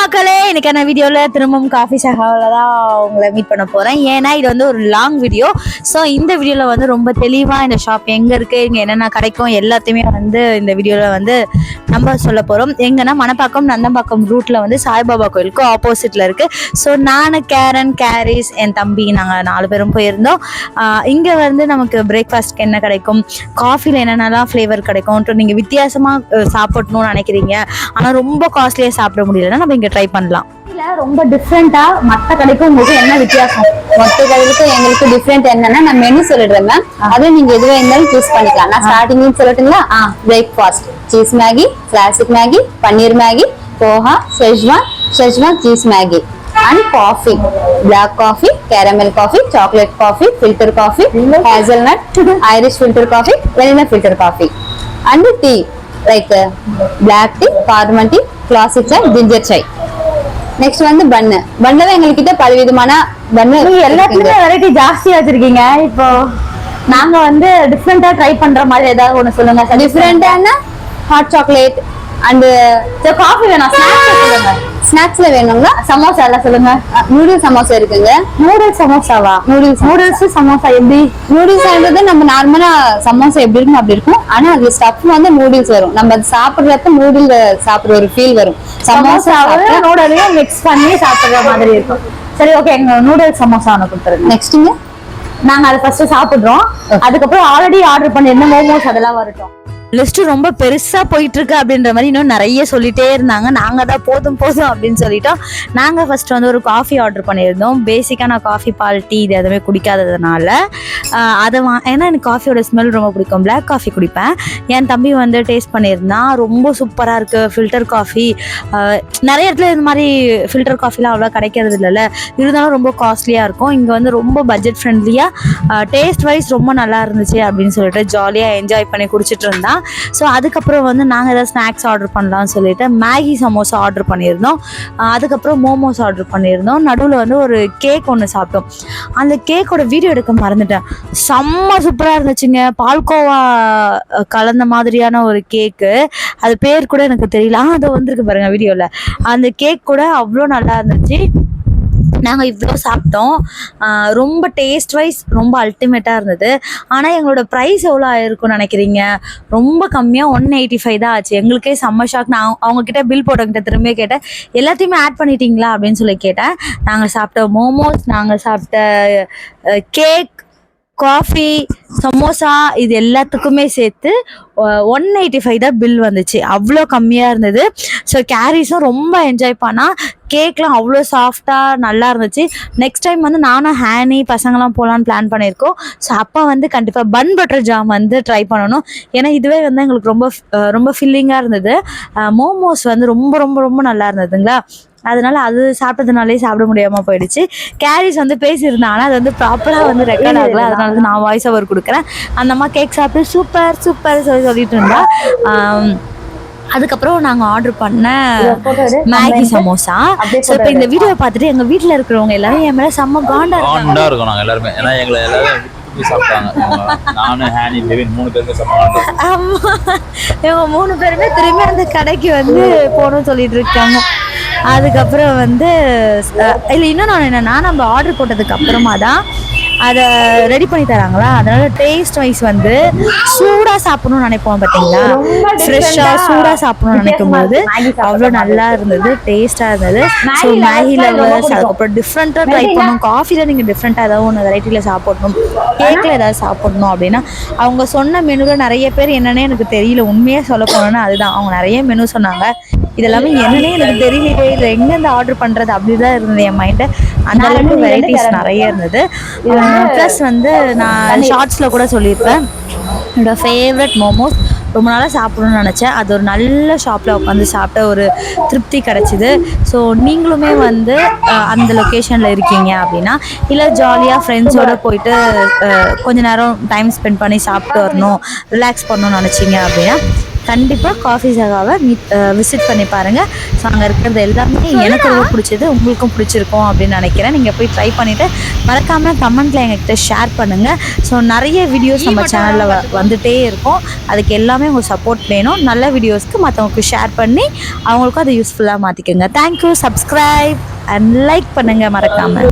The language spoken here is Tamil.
மக்களே இன்னைக்கான வீடியோவில் திரும்பவும் காஃபி சகாவில் தான் உங்களை மீட் பண்ண போகிறேன் ஏன்னா இது வந்து ஒரு லாங் வீடியோ ஸோ இந்த வீடியோவில் வந்து ரொம்ப தெளிவாக இந்த ஷாப் எங்கே இருக்குது இங்கே என்னென்ன கிடைக்கும் எல்லாத்தையுமே வந்து இந்த வீடியோவில் வந்து நம்ம சொல்ல போகிறோம் எங்கன்னா மணப்பாக்கம் நந்தம்பாக்கம் ரூட்டில் வந்து சாய்பாபா கோயிலுக்கு ஆப்போசிட்டில் இருக்குது ஸோ நான் கேரன் கேரிஸ் என் தம்பி நாங்கள் நாலு பேரும் போயிருந்தோம். இங்கே வந்து நமக்கு பிரேக்ஃபாஸ்ட்க்கு என்ன கிடைக்கும் காஃபியில் என்னென்னலாம் ஃப்ளேவர் கிடைக்கும் நீங்கள் வித்தியாசமாக சாப்பிடணும்னு நினைக்கிறீங்க. ஆனால் ரொம்ப காஸ்ட்லியாக சாப்பிட முடியலன்னா நம்ம இங்கே ட்ரை பண்ணலாம். இல்ல ரொம்ப டிஃப்ரெண்டா மத்த கடைக்கும் உங்களுக்கு என்ன வித்தியாசம்? மொத்த கடைக்கும் எங்களுக்கு டிஃப்ரெண்ட் என்னன்னா நான் மெனு சொல்லிடுறேன் மேம் அது நீங்க எதுவா இருந்தாலும் சூஸ் பண்ணிக்கலாம். நான் ஸ்டார்டிங் சொல்லட்டுங்களா? Breakfast cheese Maggi classic Maggi paneer Maggi poha Schezwan Schezwan cheese Maggi and coffee black coffee caramel coffee chocolate coffee filter coffee hazelnut Irish filter coffee vanilla filter coffee and tea like black tea common tea classic chai ginger chai next வந்து பன்னு பன்னுல எங்ககிட்ட பல விதமான பன்னு எல்லாத்துலயுமே வெரைட்டி ஜாஸ்தியா வச்சிருக்கீங்க இப்போ? நாங்க வந்து டிஃப்ரெண்டா ட்ரை பண்ற மாதிரி ஏதாவது ஒண்ணு சொல்லுங்க. டிஃப்ரெண்டான ஹாட் சாக்லேட் அண்ட் காஃபி வேணாம். ஸ்நாக்ஸ் சொல்லுங்க. ஸ்நாக்ஸ்ல வேணுங்களா சமோசா எல்லாம் சொல்லுங்க. நூடுல்ஸ் சமோசா இருக்குங்க. நூடுல்ஸ் சமோசாவா நூடுல்ஸ் நூடுல்ஸ் சமோசா எப்படி? நூடுல்ஸ்ன்றது நம்ம நார்மலா சமோசா எப்படி இருக்கும் அப்படி இருக்கும். ஆனா அதுல ஸ்டஃப் வந்து நூடுல்ஸ் வரும். நம்ம அது சாப்பிடுறப்ப நூடுல் சாப்பிடுற ஒரு ஃபீல் வரும். சமோசா சமோசாவும் நூடலையும் மிக்ஸ் பண்ணி சாப்பிடுற மாதிரி இருக்கும். சரி ஓகே எங்க நூடுல்ஸ் சமோசா ஒன்று கொடுத்துருங்க. நெக்ஸ்ட்டுங்க நாங்க அதை ஃபர்ஸ்ட் சாப்பிடுறோம். அதுக்கப்புறம் ஆல்ரெடி ஆர்டர் பண்ணிருந்த மோமோஸ் அதெல்லாம் வரட்டும். லிஸ்ட் ரொம்ப பெருசா போயிட்டு இருக்கு அப்படின்ற மாதிரி இன்னும் நிறைய சொல்லிட்டே இருந்தாங்க. நாங்க தான் போதும் போதும் அப்படின்னு சொல்லிட்டோம். நாங்க ஃபர்ஸ்ட் வந்து ஒரு காஃபி ஆர்டர் பண்ணியிருந்தோம். பேசிக்கா நான் காஃபி பால் டீ இது எதுவுமே குடிக்காததுனால அதை வா ஏன்னா எனக்கு காஃபியோட ஸ்மெல் ரொம்ப பிடிக்கும். பிளாக் காஃபி குடிப்பேன். என் தம்பி வந்து டேஸ்ட் பண்ணியிருந்தான் ரொம்ப சூப்பரா இருக்கு. ஃபில்டர் காஃபி நிறைய இடத்துல இந்த மாதிரி ஃபில்டர் காஃபிலாம் அவ்வளோ கிடைக்கிறது இல்லைல்ல. இருந்தாலும் ரொம்ப காஸ்ட்லியாக இருக்கும். இங்கே வந்து ரொம்ப பட்ஜெட் ஃப்ரெண்ட்லியாக டேஸ்ட் வைஸ் ரொம்ப நல்லா இருந்துச்சு அப்படின்னு சொல்லிட்டு ஜாலியாக என்ஜாய் பண்ணி குடிச்சிட்டு இருந்தான். ஸோ அதுக்கப்புறம் வந்து நாங்கள் ஏதாவது ஸ்நாக்ஸ் ஆர்டர் பண்ணலாம்னு சொல்லிட்டு மேகி சமோசா ஆர்டர் பண்ணியிருந்தோம். அதுக்கப்புறம் மோமோஸ் ஆர்டர் பண்ணியிருந்தோம். நடுவில் வந்து ஒரு கேக் ஒன்று சாப்பிட்டோம். அந்த கேக்கோட வீடியோ எடுக்க மறந்துட்டேன். செம்ம சூப்பராக இருந்துச்சுங்க. பால்கோவா கலந்த மாதிரியான ஒரு கேக்கு அது பேர் கூட எனக்கு தெரியல. அது வந்திருக்கு பாருங்க வீடியோவில் அந்த கேக் கூட அவ்வளோ நல்லா இருந்துச்சு. நாங்கள் இவ்வளோ சாப்பிட்டோம். ரொம்ப டேஸ்ட் வைஸ் ரொம்ப அல்டிமேட்டாக இருந்தது. ஆனால் எங்களோட ப்ரைஸ் எவ்வளோ ஆயிருக்கும்னு நினைக்கிறீங்க? ரொம்ப கம்மியாக ஒன் எயிட்டி ஃபைவ் தான் ஆச்சு. எங்களுக்கே செம்ம ஷாக் நான் அவங்கக்கிட்ட பில் போட்டவங்கிட்ட திரும்ப கேட்டேன். எல்லாத்தையுமே ஆட் பண்ணிட்டீங்களா? அப்படின்னு சொல்லி கேட்டேன். நாங்கள் சாப்பிட்ட மோமோஸ் நாங்கள் சாப்பிட்ட கேக் காஃபி சமோசா இது எல்லாத்துக்குமே சேர்த்து ஒன் எயிட்டி ஃபைவ் தான் பில் வந்துச்சு. அவ்வளோ கம்மியாக இருந்தது. ஸோ கேரிஸும் ரொம்ப என்ஜாய் பண்ணால் கேக்லாம் அவ்வளோ சாஃப்டாக நல்லா இருந்துச்சு. நெக்ஸ்ட் டைம் வந்து நானும் ஹேனி பசங்களாம் போகலான்னு பிளான் பண்ணியிருக்கோம். ஸோ அப்போ வந்து கண்டிப்பாக பன் பட்டர் ஜாம் வந்து ட்ரை பண்ணணும். ஏன்னா இதுவே வந்து எங்களுக்கு ரொம்ப ரொம்ப ஃபில்லிங்காக இருந்தது. மோமோஸ் வந்து ரொம்ப ரொம்ப ரொம்ப நல்லா இருந்ததுங்களா? அதனால அது சாப்பிட்டதுனாலே சாப்பிட முடியாமல் போயிடுச்சு. கேரிஸ் வந்து பேசியிருந்தாங்க ஆனால் அது வந்து ப்ராப்பராக வந்து ரெக்கார்ட் ஆகல. அதனால வந்து நான் வாய்ஸ் ஓவர் கொடுக்குறேன். அந்த அம்மா கேக் சாப்பிட்டு சூப்பர் சூப்பர் சொல்லி சொல்லிட்டு இருந்தா. அதுக்கப்புறம் நாங்கள் ஆர்டர் பண்ண மேகி சமோசா ஸோ இப்போ இந்த வீடியோ பார்த்துட்டு எங்கள் வீட்டில் இருக்கிறவங்க எல்லாரும் என் மேலே செம்ம காண்டா இருக்காங்க. காண்டா இருக்கும் நாங்க எல்லாருமே. ஏன்னா எங்களை எல்லாரும். நானு மூணு பேருமே திரும்பி அந்த கடைக்கு வந்து போகணும்னு சொல்லிட்டு இருக்காங்க. அதுக்கப்புறம் வந்து இல்லை இன்னொன்று என்னன்னா நம்ம ஆர்டர் போட்டதுக்கு அப்புறமா தான் அதை ரெடி பண்ணி தராங்களா? அதனால டேஸ்ட் வைஸ் வந்து சூடாக சாப்பிடணும்னு நினைப்போம் பார்த்தீங்களா? ஃப்ரெஷ்ஷாக சூடாக சாப்பிடணும்னு நினைக்கும் போது அவ்வளோ நல்லா இருந்தது டேஸ்ட்டாக இருந்தது. ஸோ மேகி லவர்ஸ் அதுக்கப்புறம் டிஃப்ரெண்ட்டாக ட்ரை பண்ணணும். காஃபியில் நீங்கள் டிஃப்ரெண்ட்டாக ஏதாவது ஒன்று வெரைட்டியில் சாப்பிடணும். கேக்கில் ஏதாவது சாப்பிடணும் அப்படின்னா அவங்க சொன்ன மெனுவில் நிறைய பேர் என்னன்னே எனக்கு தெரியல. உண்மையாக சொல்ல போனோன்னா அதுதான். அவங்க நிறைய மெனு சொன்னாங்க. இதெல்லாமே என்னன்னே எனக்கு தெரியலையே இல்லை. எங்கேருந்து ஆர்டர் பண்ணுறது அப்படி தான் இருந்தது என் மைண்டு அந்த அளவுக்கு வெரைட்டிஸ் நிறைய இருந்தது. ப்ளஸ் வந்து நான் ஷார்ட்ஸில் கூட சொல்லியிருப்பேன். என்னோட ஃபேவரட் மோமோஸ் ரொம்ப நாளாக சாப்பிடணும்னு நினச்சேன். அது ஒரு நல்ல ஷாப்பில் உட்காந்து சாப்பிட்ட ஒரு திருப்தி கிடச்சிது. ஸோ நீங்களுமே வந்து அந்த லொக்கேஷனில் இருக்கீங்க அப்படின்னா இல்லை ஜாலியாக ஃப்ரெண்ட்ஸோடு போயிட்டு கொஞ்ச நேரம் டைம் ஸ்பெண்ட் பண்ணி சாப்பிட்டு வரணும் ரிலாக்ஸ் பண்ணணும்னு நினச்சிங்க அப்படின்னா கண்டிப்பாக காஃபி சகாவை மீட் விசிட் பண்ணி பாருங்கள் ஸோ அங்கே இருக்கிறது எல்லாமே எனக்கு ரொம்ப பிடிச்சது உங்களுக்கும் பிடிச்சிருக்கும் அப்படின்னு நினைக்கிறேன். நீங்கள் போய் ட்ரை பண்ணிவிட்டு மறக்காமல் கமெண்ட்டில் எங்ககிட்ட ஷேர் பண்ணுங்கள் ஸோ நிறைய வீடியோஸ் நம்ம சேனலில் வந்துட்டே இருக்கும். அதுக்கு எல்லாமே உங்கள் சப்போர்ட் வேணும். நல்ல வீடியோஸ்க்கு மற்றவங்களுக்கு ஷேர் பண்ணி அவங்களுக்கும் அதை யூஸ்ஃபுல்லாக மாற்றிக்கோங்க தேங்க்யூ சப்ஸ்கிரைப் அண்ட் லைக் பண்ணுங்கள் மறக்காமல்